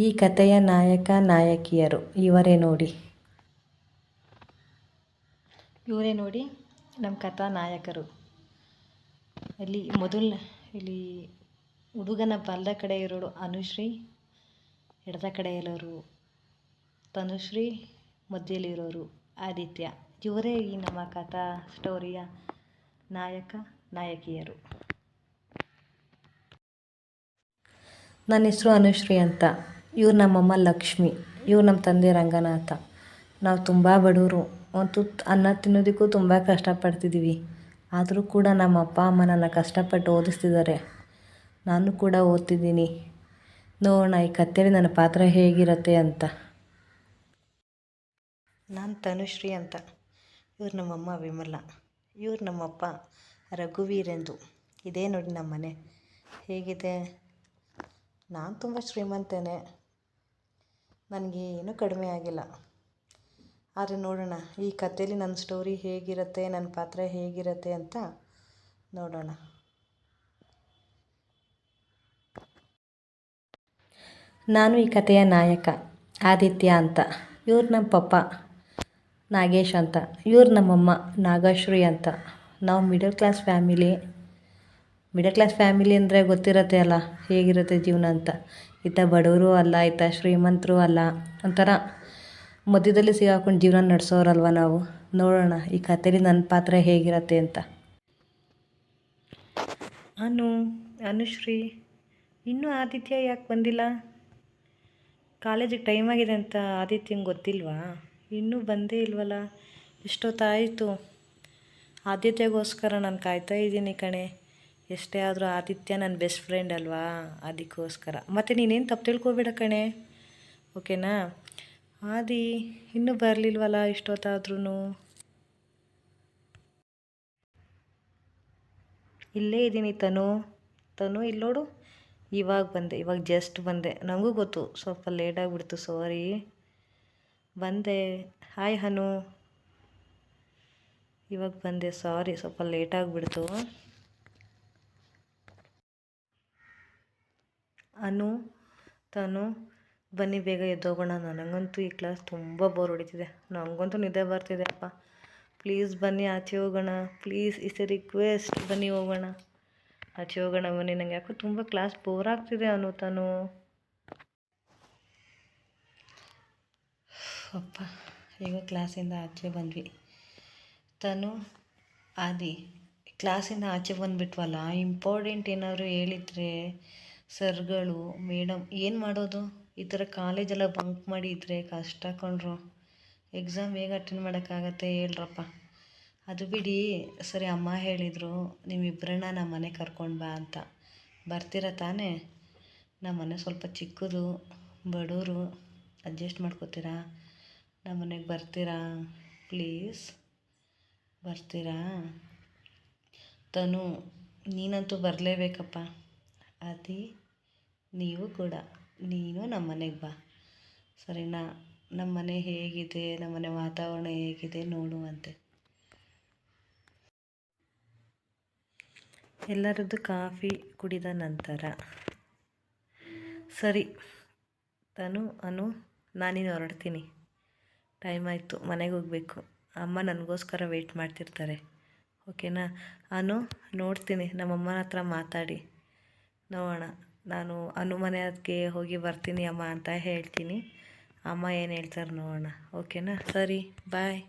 ಈ ಕಥೆಯ ನಾಯಕ ನಾಯಕಿಯರು ಇವರೇ ನೋಡಿ. ಇವರೇ ನೋಡಿ ನಮ್ಮ ಕಥಾ ನಾಯಕರು. ಇಲ್ಲಿ ಮೊದಲ ಇಲ್ಲಿ ಹುಡುಗನ ಬಲ್ಲ ಕಡೆ ಇರೋರು ಅನುಶ್ರೀ ಎಡದ ಕಡೆ ಇರೋರು ತನುಶ್ರೀ ಮಧ್ಯದಲ್ಲಿರೋರು ಆದಿತ್ಯ. ಇವರೇ ಈ ನಮ್ಮ ಕಥಾ ಸ್ಟೋರಿಯ ನಾಯಕ ನಾಯಕಿಯರು. ನನ್ನ ಹೆಸರು ಅನುಶ್ರೀ ಅಂತ. ಇವ್ರು ನಮ್ಮಮ್ಮ ಲಕ್ಷ್ಮಿ, ಇವ್ರು ನಮ್ಮ ತಂದೆ ರಂಗನಾಥ. ನಾವು ತುಂಬ ಬಡವರು ಒಂದು ತುತ್ತು ಅನ್ನ ತಿನ್ನೋದಕ್ಕೂ ತುಂಬ ಕಷ್ಟಪಡ್ತಿದ್ದೀವಿ ಆದರೂ ಕೂಡ ನಮ್ಮ ಅಪ್ಪ, ಅಮ್ಮ ನನ್ನ ಕಷ್ಟಪಟ್ಟು ಓದಿಸ್ತಿದ್ದಾರೆ. ನಾನು ಕೂಡ ಓದ್ತಿದ್ದೀನಿ. ನೋಡೋಣ, ಈ ಕಥೆಯಲ್ಲಿ ನನ್ನ ಪಾತ್ರ ಹೇಗಿರುತ್ತೆ ಅಂತ. ನಾನು ತನುಶ್ರೀ ಅಂತ. ಇವ್ರು ನಮ್ಮಮ್ಮ ವಿಮಲ. ಇವ್ರು ನಮ್ಮಪ್ಪ ರಘುವೀರೆಂದು. ಇದೇ ನೋಡಿ ನಮ್ಮ ಮನೆ ಹೇಗಿದೆ? ನಾನು ತುಂಬ ಶ್ರೀಮಂತನೇ. ನನಗೆ ಏನೂ ಕಡಿಮೆ ಆಗಿಲ್ಲ. ಆದರೆ ನೋಡೋಣ, ಈ ಕಥೆಯಲ್ಲಿ ನನ್ನ ಸ್ಟೋರಿ ಹೇಗಿರುತ್ತೆ, ನನ್ನ ಪಾತ್ರ ಹೇಗಿರುತ್ತೆ ಅಂತ ನೋಡೋಣ. ನಾನು ಈ ಕಥೆಯ ನಾಯಕ ಆದಿತ್ಯ ಅಂತ. ಇವ್ರು ನಮ್ಮ ಪಪ್ಪ ನಾಗೇಶ್ ಅಂತ. ಇವ್ರು ನಮ್ಮಮ್ಮ ನಾಗಶ್ರೀ ಅಂತ. ನಾವು middle class family middle class family ಅಂದರೆ ಗೊತ್ತಿರುತ್ತೆ ಅಲ್ಲ, ಹೇಗಿರುತ್ತೆ ಜೀವನ ಅಂತ. ಇತ್ತ ಬಡವರು ಅಲ್ಲ ಈತ ಶ್ರೀಮಂತರು ಅಲ್ಲ, ಒಂಥರ ಮಧ್ಯದಲ್ಲಿ ಸಿಗಾಕೊಂಡು ಜೀವನ ನಡೆಸೋರಲ್ವ ನಾವು. ನೋಡೋಣ, ಈ ಕಥೆಲಿ ನನ್ನ ಪಾತ್ರ ಹೇಗಿರುತ್ತೆ ಅಂತ. ಅನು, ಅನುಶ್ರೀ, ಇನ್ನೂ ಆದಿತ್ಯ ಯಾಕೆ ಬಂದಿಲ್ಲ? ಕಾಲೇಜಿಗೆ ಟೈಮ್ ಆಗಿದೆ ಅಂತ ಆದಿತ್ಯಂಗೆ ಗೊತ್ತಿಲ್ವಾ? ಇನ್ನೂ ಬಂದೇ ಇಲ್ವಲ್ಲ? ಎಷ್ಟೊತ್ತಾಯಿತು? ಆದಿತ್ಯಗೋಸ್ಕರ ನಾನು ಕಾಯ್ತಾ ಇದ್ದೀನಿ ಕಣೆ. ಎಷ್ಟೇ ಆದರೂ ಆದಿತ್ಯ ನನ್ನ ಬೆಸ್ಟ್ ಫ್ರೆಂಡ್ ಅಲ್ವಾ? ಅದಕ್ಕೋಸ್ಕರ ಮತ್ತು ನೀನೇನು ತಪ್ಪು ತಿಳ್ಕೊಬೇಡ ಕಣೆ. ಓಕೆನಾ? ಆದಿ, ಇನ್ನೂ ಬರಲಿಲ್ವಲ್ಲ ಇಷ್ಟೊತ್ತಾದ್ರೂ ಇಲ್ಲೇ ಇದ್ದೀನಿ ತನು. ತನು ಇಲ್ಲೋಡು ಇವಾಗ ಬಂದೆ. ಇವಾಗ ಜಸ್ಟ್ ಬಂದೆ. ನನಗೂ ಗೊತ್ತು. ಸ್ವಲ್ಪ ಲೇಟಾಗಿಬಿಡ್ತು ಸಾರಿ ಬಂದೆ. ಹಾಯ್ ಹನು. ಇವಾಗ ಬಂದೆ ಸಾರಿ ಸ್ವಲ್ಪ ಲೇಟಾಗಿಬಿಡ್ತು ಅನು, ತನು, ಬನ್ನಿ ಬೇಗ ಎದ್ದೋಗೋಣ. ನನಗಂತೂ ಈ ಕ್ಲಾಸ್ ತುಂಬ ಬೋರ್ ಹೊಡಿತಿದೆ. ನನಗಂತೂ ನಿದ್ದೆ ಬರ್ತಿದೆ ಅಪ್ಪ. ಪ್ಲೀಸ್ ಬನ್ನಿ, ಆಚೆ ಹೋಗೋಣ. ಪ್ಲೀಸ್ ಇಸ್ ಎ ರಿಕ್ವೆಸ್ಟ್ ಬನ್ನಿ ಹೋಗೋಣ. ಆಚೆ ಹೋಗೋಣ ಬನ್ನಿ. ನನಗೆ ಯಾಕೋ ತುಂಬ ಕ್ಲಾಸ್ ಬೋರ್ ಆಗ್ತಿದೆ ಅನು, ತಾನು. ಅಪ್ಪ, ಈಗ ಕ್ಲಾಸಿಂದ ಆಚೆ ಬಂದ್ವಿ. ತನು, ಆದಿ, ಕ್ಲಾಸಿಂದ ಆಚೆ ಬಂದುಬಿಟ್ವಲ್ಲ ಇಂಪಾರ್ಟೆಂಟ್ ಏನಾದರೂ ಹೇಳಿದರೆ ಸರ್ಗಳು ಮೇಡಮ್ ಏನು ಮಾಡೋದು? ಈ ಥರ ಕಾಲೇಜೆಲ್ಲ ಬಂಕ್ ಮಾಡಿ ಇದ್ರೆ ಕಷ್ಟ ಕಣ್ರು. ಎಕ್ಸಾಮ್ ಹೇಗೆ ಅಟೆಂಡ್ ಮಾಡೋಕ್ಕಾಗತ್ತೆ ಹೇಳ್ರಪ್ಪ. ಅದು ಬಿಡಿ, ಸರಿ ಅಮ್ಮ ಹೇಳಿದರು ನಿಮ್ಮಿಬ್ಬರನ್ನ ನಮ್ಮ ಮನೆ ಕರ್ಕೊಂಡು ಬಾ ಅಂತ. ಬರ್ತೀರ ತಾನೇ? ನಮ್ಮ ಮನೆ ಸ್ವಲ್ಪ ಚಿಕ್ಕದು ಬಡವರು ಅಡ್ಜಸ್ಟ್ ಮಾಡ್ಕೋತೀರಾ? ನಮ್ಮ ಮನೆಗೆ ಬರ್ತೀರಾ? ಪ್ಲೀಸ್ ಬರ್ತೀರಾ? ತನು, ನೀನಂತೂ ಬರಲೇಬೇಕಪ್ಪ. ಅದಿ ನೀವು ಕೂಡ, ನೀನು ನಮ್ಮ ಮನೆಗೆ ಬಾ. ಸರಿನಾ? ನಮ್ಮ ಮನೆ ಹೇಗಿದೆ? ನಮ್ಮ ಮನೆ ವಾತಾವರಣ ಹೇಗಿದೆ ನೋಡುವಂತೆ. ಎಲ್ಲರದ್ದು ಕಾಫಿ ಕುಡಿದ ನಂತರ. ಸರಿ, ತನು, ಅನು, ನಾನಿನ್ನು ಹೊರಡ್ತೀನಿ. ಟೈಮ್ ಆಯಿತು, ಮನೆಗೆ ಹೋಗಬೇಕು. ಅಮ್ಮ ನನಗೋಸ್ಕರ ವೆಯ್ಟ್ ಮಾಡ್ತಿರ್ತಾರೆ. ಓಕೆನಾ ಅನು, ನೋಡ್ತೀನಿ, ನಮ್ಮಮ್ಮನ ಹತ್ರ ಮಾತಾಡಿ. ನೋಡೋಣ. ನಾನು ಅನು ಮನೆಗೆ ಹೋಗಿ ಬರ್ತೀನಿ ಅಮ್ಮ ಅಂತ ಹೇಳ್ತೀನಿ. ಅಮ್ಮ ಏನು ಹೇಳ್ತಾರೆ ನೋಡೋಣ. ಓಕೆನಾ? ಸರಿ, ಬಾಯ್.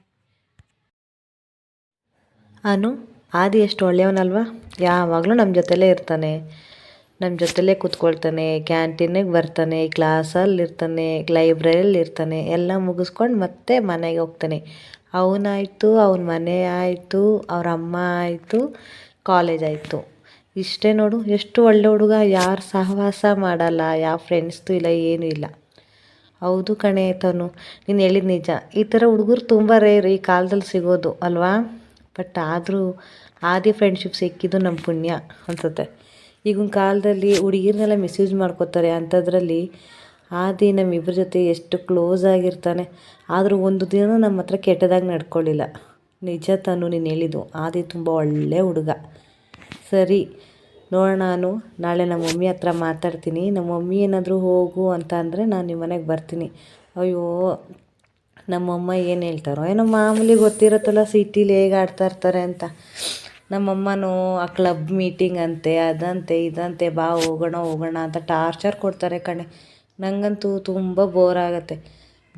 ಅನು, ಆದಿ ಎಷ್ಟು ಒಳ್ಳೆಯವನಲ್ವಾ? ಯಾವಾಗಲೂ ನಮ್ಮ ಜೊತೆಲೇ ಇರ್ತಾನೆ. ನಮ್ಮ ಜೊತೆಲೇ ಕೂತ್ಕೊಳ್ತಾನೆ, ಕ್ಯಾಂಟೀನಿಗೆ ಬರ್ತಾನೆ ಕ್ಲಾಸಲ್ಲಿ ಇರ್ತಾನೆ ಲೈಬ್ರರಿಯಲ್ಲಿ ಇರ್ತಾನೆ ಎಲ್ಲ ಮುಗಿಸ್ಕೊಂಡು ಮತ್ತೆ ಮನೆಗೆ ಹೋಗ್ತಾನೆ. ಅವನಾಯಿತು, ಅವನ ಮನೆ ಆಯಿತು, ಅವ್ರ ಅಮ್ಮ ಆಯಿತು, ಕಾಲೇಜ್ ಆಯಿತು. ಇಷ್ಟೇ ನೋಡು, ಎಷ್ಟು ಒಳ್ಳೆ ಹುಡುಗ, ಯಾರು ಸಹವಾಸ ಮಾಡಲ್ಲ, ಯಾವ ಫ್ರೆಂಡ್ಸ್ದು ಇಲ್ಲ, ಏನೂ ಇಲ್ಲ. ಹೌದು ಕಣೆ ತನು, ನೀನು ಹೇಳಿದ ನಿಜ. ಈ ಥರ ಹುಡುಗರು ತುಂಬ ರೇರ್ ಈ ಕಾಲದಲ್ಲಿ ಸಿಗೋದು, ಅಲ್ವಾ? ಬಟ್ ಆದರೂ ಆದಿ ಫ್ರೆಂಡ್ಶಿಪ್ ಸಿಕ್ಕಿದ್ದು ನಮ್ಮ ಪುಣ್ಯ ಅನ್ಸುತ್ತೆ. ಈಗಿನ ಕಾಲದಲ್ಲಿ ಹುಡುಗಿರ್ನೆಲ್ಲ ಮಿಸ್ಯೂಸ್ ಮಾಡ್ಕೋತಾರೆ ಅಂಥದ್ರಲ್ಲಿ ಆದಿ ನಮ್ಮಿಬ್ಬರ ಜೊತೆ ಎಷ್ಟು ಕ್ಲೋಸ್ ಆಗಿರ್ತಾನೆ. ಆದರೂ ಒಂದು ದಿನ ನಮ್ಮ ಹತ್ರ ಕೆಟ್ಟದಾಗಿ ನಡ್ಕೊಳ್ಳಿಲ್ಲ ನಿಜ ತಾನು ನೀನು ಹೇಳಿದ್ದು ಆದಿ ತುಂಬ ಒಳ್ಳೆ ಹುಡುಗ. ಸರಿ ನೋಡೋಣ ನಾನು, ನಾಳೆ ನಮ್ಮ ಮಮ್ಮಿ ಹತ್ರ ಮಾತಾಡ್ತೀನಿ. ನಮ್ಮ ಮಮ್ಮಿ ಏನಾದರೂ ಹೋಗು ಅಂತ ಅಂದರೆ ನಾನು ನಿಮ್ಮ ಮನೆಗೆ ಬರ್ತೀನಿ. ಅಯ್ಯೋ ನಮ್ಮಮ್ಮ ಏನು ಹೇಳ್ತಾರೋ ಏನೋ ಮಾಮೂಲಿ ಗೊತ್ತಿರುತ್ತಲ್ಲ, ಸಿಟಿಲಿ ಹೇಗೆ ಆಡ್ತಾ ಇರ್ತಾರೆ ಅಂತ. ನಮ್ಮಮ್ಮನೂ ಆ ಕ್ಲಬ್ ಮೀಟಿಂಗ್ ಅಂತೆ, ಅದಂತೆ, ಇದಂತೆ, ಬಾ ಹೋಗೋಣ ಹೋಗೋಣ ಅಂತ ಟಾರ್ಚರ್ ಕೊಡ್ತಾರೆ ಕಣೆ. ನನಗಂತೂ ತುಂಬ ಬೋರ್ ಆಗುತ್ತೆ.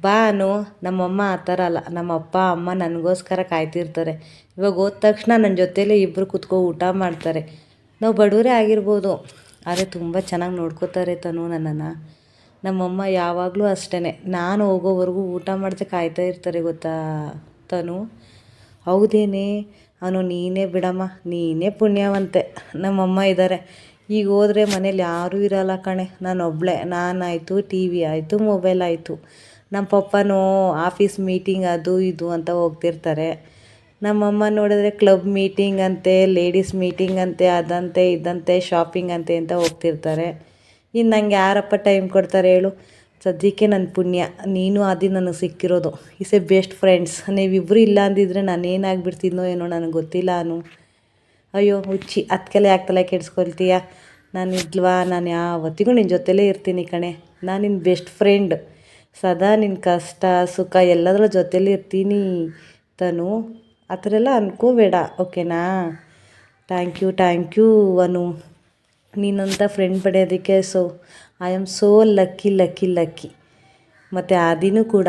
ಬಾ ಅನು ನಮ್ಮಮ್ಮ ಆ ಥರ ಅಲ್ಲ. ನಮ್ಮಪ್ಪ, ಅಮ್ಮ ನನಗೋಸ್ಕರ ಕಾಯ್ತಿರ್ತಾರೆ. ಇವಾಗ ಹೋದ ತಕ್ಷಣ ನನ್ನ ಜೊತೆಲೇ ಇಬ್ಬರು ಕುತ್ಕೋ ಊಟ ಮಾಡ್ತಾರೆ. ನಾವು ಬಡವರೇ ಆಗಿರ್ಬೋದು. ಆದರೆ ತುಂಬ ಚೆನ್ನಾಗಿ ನೋಡ್ಕೋತಾರೆ ತನು ನನ್ನನ್ನು. ನಮ್ಮಮ್ಮ ಯಾವಾಗಲೂ ಅಷ್ಟೇ ನಾನು ಹೋಗೋವರೆಗೂ ಊಟ ಮಾಡದೆ ಕಾಯ್ತಾ ಇರ್ತಾರೆ ಗೊತ್ತಾ ತನು? ಹೌದೇನೆ? ಅವನು ನೀನೇ ಬಿಡಮ್ಮ. ನೀನೇ ಪುಣ್ಯವಂತೆ. ನಮ್ಮಮ್ಮ ಇದ್ದಾರೆ ಈಗ ಹೋದರೆ ಮನೇಲಿ ಯಾರೂ ಇರಲ್ಲ ಕಣೆ. ನಾನು ಒಬ್ಬಳೇ ನಾನಾಯಿತು, ಟಿ ವಿ ಆಯಿತು, ಮೊಬೈಲ್ ಆಯಿತು. ನಮ್ಮ ಪಪ್ಪನೂ ಆಫೀಸ್ ಮೀಟಿಂಗ್ ಅದು ಇದು ಅಂತ ಹೋಗ್ತಿರ್ತಾರೆ. ನಮ್ಮಮ್ಮ ನೋಡಿದ್ರೆ ಕ್ಲಬ್ ಮೀಟಿಂಗ್ ಅಂತೆ, ಲೇಡೀಸ್ ಮೀಟಿಂಗ್ ಅಂತೆ, ಅದಂತೆ, ಇದಂತೆ, ಶಾಪಿಂಗ್ ಅಂತೆ ಅಂತ ಹೋಗ್ತಿರ್ತಾರೆ. ಇನ್ನು ನಂಗೆ ಯಾರಪ್ಪ ಟೈಮ್ ಕೊಡ್ತಾರೆ ಹೇಳು? ಸದ್ಯಕ್ಕೆ ನನ್ನ ಪುಣ್ಯ, ನೀನು ಆದಿ ನನಗೆ ಸಿಕ್ಕಿರೋದು. ಇಸ್ ಎ ಬೆಸ್ಟ್ ಫ್ರೆಂಡ್ಸ್ ನೀವಿಬ್ಬರು ಇಲ್ಲ ಅಂದಿದ್ರೆ ನಾನು ಏನಾಗ್ಬಿಡ್ತಿದ್ನೋ ಏನೋ ನನಗೆ ಗೊತ್ತಿಲ್ಲ ಅನು. ಅಯ್ಯೋ, ಹುಚ್ಚಿ ಅದಕ್ಕೆಲ್ಲ ಯಾಕೆ ತಲೆ ಕೆಡಿಸ್ಕೊಳ್ತೀಯ? ನಾನು ಇದ್ಲ್ವಾ ನಾನು ಯಾವತ್ತಿಗೂ ನಿನ್ನ ಜೊತೆಲೇ ಇರ್ತೀನಿ ಕಣೆ. ನಾನು ನಿನ್ನ ಬೆಸ್ಟ್ ಫ್ರೆಂಡ್ ಸದಾ ನಿನ್ನ ಕಷ್ಟ, ಸುಖ ಎಲ್ಲದರ ಜೊತೆಲಿ ಇರ್ತೀನಿ ತನು. ಆ ಥರ ಎಲ್ಲ ಅನ್ಕೋಬೇಡ, ಓಕೆನಾ? Thank you thank you Anu ನೀನಂತ friend ಪಡೆಯೋದಕ್ಕೆ so I am so lucky lucky lucky ಮತ್ತು ಆದಿನೂ ಕೂಡ.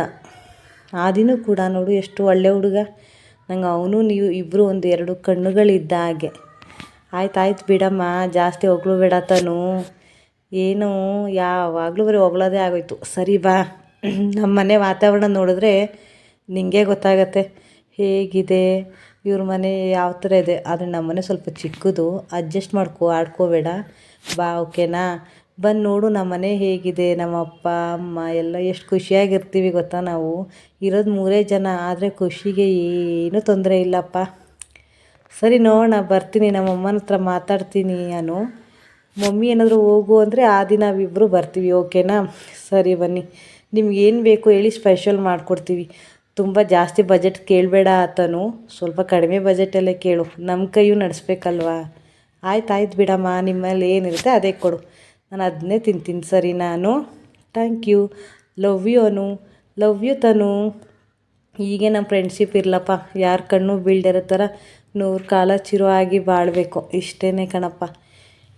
ಆದಿನೂ ಕೂಡ ನೋಡು, ಎಷ್ಟು ಒಳ್ಳೆ ಹುಡುಗ. ನಂಗೆ ಅವನು, ನೀವು ಇಬ್ಬರು ಒಂದು ಎರಡು ಕಣ್ಣುಗಳಿದ್ದ ಹಾಗೆ. ಆಯ್ತು ಆಯ್ತು ಬಿಡಮ್ಮ, ಜಾಸ್ತಿ ಹೊಗಳ್ಬೇಡ ತನು. ಏನು, ಯಾವಾಗಲೂ ಬರೀ ಹೊಗಳೋದೇ ಆಗೋಯ್ತು. ಸರಿ, ಬಾ. ನಮ್ಮ ಮನೆ ವಾತಾವರಣ ನೋಡಿದ್ರೆ ನಿಂಗೆ ಗೊತ್ತಾಗತ್ತೆ. ಹೇಗಿದೆ? ಇವ್ರ ಮನೆ ಯಾವ ಥರ ಇದೆ? ಆದರೆ ನಮ್ಮ ಮನೆ ಸ್ವಲ್ಪ ಚಿಕ್ಕದು. ಅಡ್ಜಸ್ಟ್ ಮಾಡ್ಕೋ, ಆಡ್ಕೋಬೇಡ. ಬಾ ಓಕೆನಾ ಬಂದು ನೋಡು ನಮ್ಮ ಮನೆ ಹೇಗಿದೆ. ನಮ್ಮ ಅಪ್ಪ, ಅಮ್ಮ ಎಲ್ಲ ಎಷ್ಟು ಖುಷಿಯಾಗಿರ್ತೀವಿ ಗೊತ್ತಾ ನಾವು? ಇರೋದು ಮೂರೇ ಜನ, ಆದರೆ ಖುಷಿಗೆ ಏನೂ ತೊಂದರೆ ಇಲ್ಲಪ್ಪ. ಸರಿ ನೋಡೋಣ, ಬರ್ತೀನಿ. ನಮ್ಮ ಅಮ್ಮನ ಹತ್ರ ಮಾತಾಡ್ತೀನಿ ನಾನು. ಮಮ್ಮಿ ಏನಾದರೂ ಹೋಗು ಅಂದರೆ ಆ ದಿನ ನಾವಿಬ್ಬರು ಬರ್ತೀವಿ ಓಕೆನಾ ಸರಿ ಬನ್ನಿ. ನಿಮ್ಗೆ ಏನು ಬೇಕು ಹೇಳಿ ಸ್ಪೆಷಲ್ ಮಾಡಿಕೊಡ್ತೀವಿ. ತುಂಬ ಜಾಸ್ತಿ ಬಜೆಟ್ ಕೇಳಬೇಡ ಆತನು. ಸ್ವಲ್ಪ ಕಡಿಮೆ ಬಜೆಟಲ್ಲೇ ಕೇಳು. ನಮ್ಮ ಕೈಯೂ ನಡೆಸ್ಬೇಕಲ್ವಾ? ಆಯ್ತು ಆಯ್ತು ಬಿಡಮ್ಮ. ನಿಮ್ಮಲ್ಲಿ ಏನಿರುತ್ತೆ ಅದೇ ಕೊಡು. ನಾನು ಅದನ್ನೇ ತಿಂತೀನಿ ಸರಿ ನಾನು. Thank you love you Anu. Love you Tanu. ಹೀಗೆ ನಮ್ಮ ಫ್ರೆಂಡ್ಶಿಪ್ ಇರಲಪ್ಪ. ಯಾರ ಕಣ್ಣು ಬೀಳ್ದಿರೋ ಥರ ನೂರು ಕಾಲ ಚಿರು ಆಗಿ ಬಾಳಬೇಕು. ಇಷ್ಟೇ ಕಣಪ್ಪ.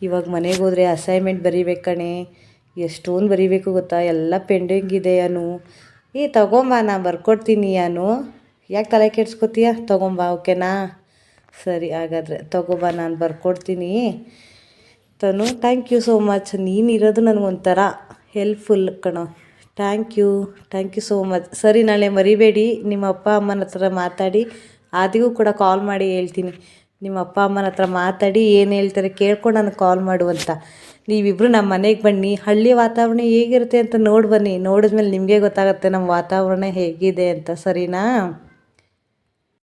ಇವಾಗ ಮನೆಗೆ ಹೋದರೆ ಅಸೈನ್ಮೆಂಟ್ ಬರೀಬೇಕು ಕಣೆ. ಎಷ್ಟೊಂದು ಬರಿಬೇಕು ಗೊತ್ತಾ? ಎಲ್ಲ ಪೆಂಡಿಂಗ್ ಇದೆ ಅನು. ಏ, ತಗೊಂಬ, ನಾ ಬರ್ಕೊಡ್ತೀನಿ ಅನು. ಯಾಕೆ ತಲೆ ಕೆಡ್ಸ್ಕೊತೀಯ? ತಗೊಂಬ, ಓಕೆನಾ? ಸರಿ, ಹಾಗಾದರೆ ತಗೋಬ, ನಾನು ಬರ್ಕೊಡ್ತೀನಿ. Tanu thank you so much ನೀನು ಇರೋದು ನನಗೊಂಥರ ಹೆಲ್ಪ್ಫುಲ್ ಕಣೋ. Thank you thank you so much ಸರಿ, ನಾಳೆ ಮರಿಬೇಡಿ. ನಿಮ್ಮ ಅಪ್ಪ, ಅಮ್ಮನ ಹತ್ರ ಮಾತಾಡಿ. ಆದಿಗೂ ಕೂಡ ಕಾಲ್ ಮಾಡಿ ಹೇಳ್ತೀನಿ. ನಿಮ್ಮ ಅಪ್ಪ, ಅಮ್ಮನ ಹತ್ರ ಮಾತಾಡಿ, ಏನು ಹೇಳ್ತಾರೆ ಕೇಳ್ಕೊಂಡು ನನಗೆ ಕಾಲ್ ಮಾಡು ಅಂತ. ನೀವಿಬ್ಬರು ನಮ್ಮ ಮನೆಗೆ ಬನ್ನಿ. ಹಳ್ಳಿ ವಾತಾವರಣ ಹೇಗಿರುತ್ತೆ ಅಂತ ನೋಡಿ ಬನ್ನಿ. ನೋಡಿದ್ಮೇಲೆ ನಿಮಗೆ ಗೊತ್ತಾಗುತ್ತೆ ನಮ್ಮ ವಾತಾವರಣ ಹೇಗಿದೆ ಅಂತ. ಸರಿನಾ?